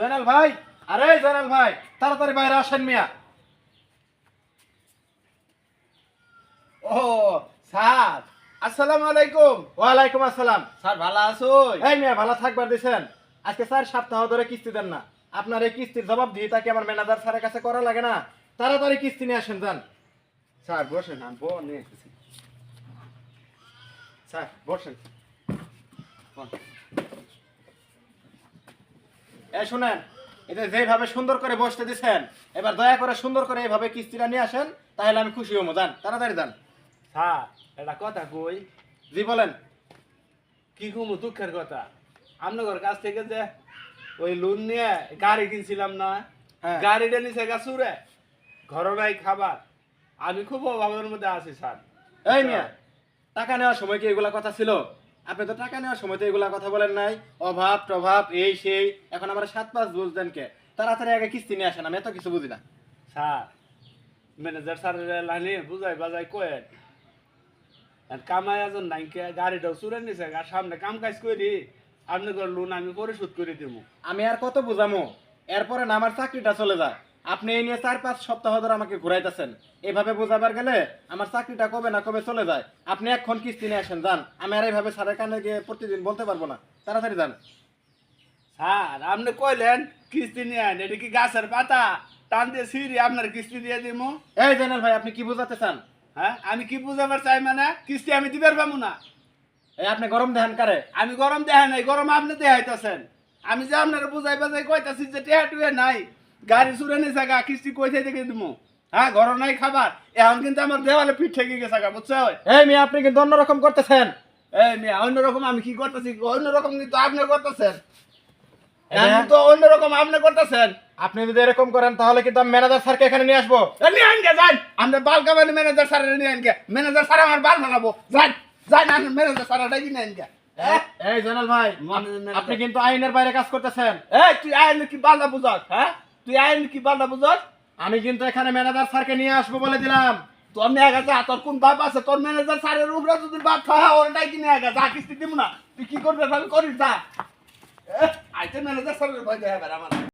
জয়নাল ভাই আরে জয়নাল ভাই তাড়াতাড়ি বাইরে আসেন মিয়া। ও স্যার আসসালামু আলাইকুম। ওয়ালাইকুম আসসালাম। স্যার ভালো আছো এই মিয়া ভালো থাকবার দিছেন। আজকে স্যার সপ্তাহ ধরে কিস্তি দেন না। আপনার এই কিস্তির জবাব দিয়ে তাকে আমার ম্যানেজার স্যারের কাছে করা লাগে না? তাড়াতাড়ি কিস্তি নিয়ে আসেন যান। স্যার বসেন আমি বউ নিয়ে এসেছি স্যার বসেন। এ শুনেন এটা যেভাবে সুন্দর করে বসতে দিছেন এবার দয়া করে সুন্দর করে এইভাবে কিস্তিটা নিয়ে আসেন তাহলে আমি খুশি হব। যান তাড়াতাড়ি যান। স্যার এটা কথা কই? জি বলেন। কি কমু দুঃখের কথা? আপনার কাছ থেকে যে ওই লোন নিয়ে গাড়ি কিনছিলাম না হ্যাঁ। গাড়িটা নিচে গাছুরে ঘরে নাই খাবার। আমি খুব অভাবের মধ্যে আছি স্যার। এই মিয়া টাকা নেওয়ার সময় কি এগুলা কথা ছিল? আপনি তো টাকা নেওয়ার সময় তো এগুলা কথা বলেন নাই। অভাব প্রভাব এই সেই। এখন আমরা সাত পাঁচ বুঝতেন কে? তাড়াতাড়ি আগে কিস্তি নিয়ে আসেন আমি এত কিছু বুঝি না। স্যার ম্যানেজার স্যারের লাইনে বুঝাই বাজাই কয়েন। আর কামাই আজন নাইকে গাড়িটাও চুরে নিছে আর সামনে কাম কাজ করি আপনাদের লোন আমি পরিশোধ করে দিব আমি আর কত বুঝামো? এরপরে না আমার চাকরিটা চলে যায়। আপনি এই নিয়ে চার পাঁচ সপ্তাহ ধরে আমাকে ঘুরাইতেছেন। এভাবে বোঝাবার গেলে আমার চাকরিটা কবে না কবে চলে যায়। আপনি এখন কিস্তি নিয়ে আসেন যান। আমি আর এইভাবে স্যারের কানে গিয়ে প্রতিদিন বলতে পারব না। তাড়াতাড়ি যান। স্যার আপনি কইলেন কিস্তি নিয়ে আন এটা কি গাছের পাতা? টান দিয়ে সিঁড়ি আপনার কিস্তি দিয়ে দিব এই জেনাল ভাই আপনি কি বুঝাতে চান? হ্যাঁ আমি কি বুঝাবার চাই মানে? কিস্তি আমি দিবার পাবো না। এই আপনি গরম দেখান কারে? আমি গরম দেহা নাই গরম আপনি দেখাইতেছেন। আমি যে আপনার বুঝাই বাজাই কইতাছি যে টেহা টুয়ে নাই। গাড়ি চুরে নিয়ে থাকা কিস্তি কই থেকে দেখে দিব হ্যাঁ ঘর নাই খাবার এখন কিন্তু আমার দেওয়ালে পিঠ ঠেকে গেছে বুঝছ এই মেয়ে আপনি কিন্তু অন্যরকম করতেছেন। এই মেয়ে অন্যরকম আমি কি করতেছি? অন্যরকম কিন্তু আপনি করতেছেন। হ্যাঁ। তো অন্যরকম আপনি করতেছেন। আপনি যদি এরকম করেন তাহলে কিন্তু আমি ম্যানেজার স্যারকে এখানে নিয়ে আসব। নিয়ে আনকে যান। আমরা বাল কামানি ম্যানেজার স্যারের নিয়ে আনকে ম্যানেজার স্যার আমার বাল ফালাবো যান যান আমি ম্যানেজার স্যার ডাকি নিয়ে আনকে এই জেনাল ভাই আপনি কিন্তু আইনের বাইরে কাজ করতেছেন। এই তুই আইন কি বালদা বুঝস হ্যাঁ? তুই আইন কি বান্দা বুঝস? আমি কিন্তু এখানে ম্যানেজার স্যারকে নিয়ে আসব বলে দিলাম। তোর নিয়ে গেছে তোর কোন বাপ আছে? তোর ম্যানেজার স্যারের উপরে যদি বাপ থাকে ওরটাই কি নিয়ে গেছে? আর কিস্তি দিব না। তুই কি করবে? আমি করিস যা। আইতে ম্যানেজার স্যারের ভয় দেয় আমার।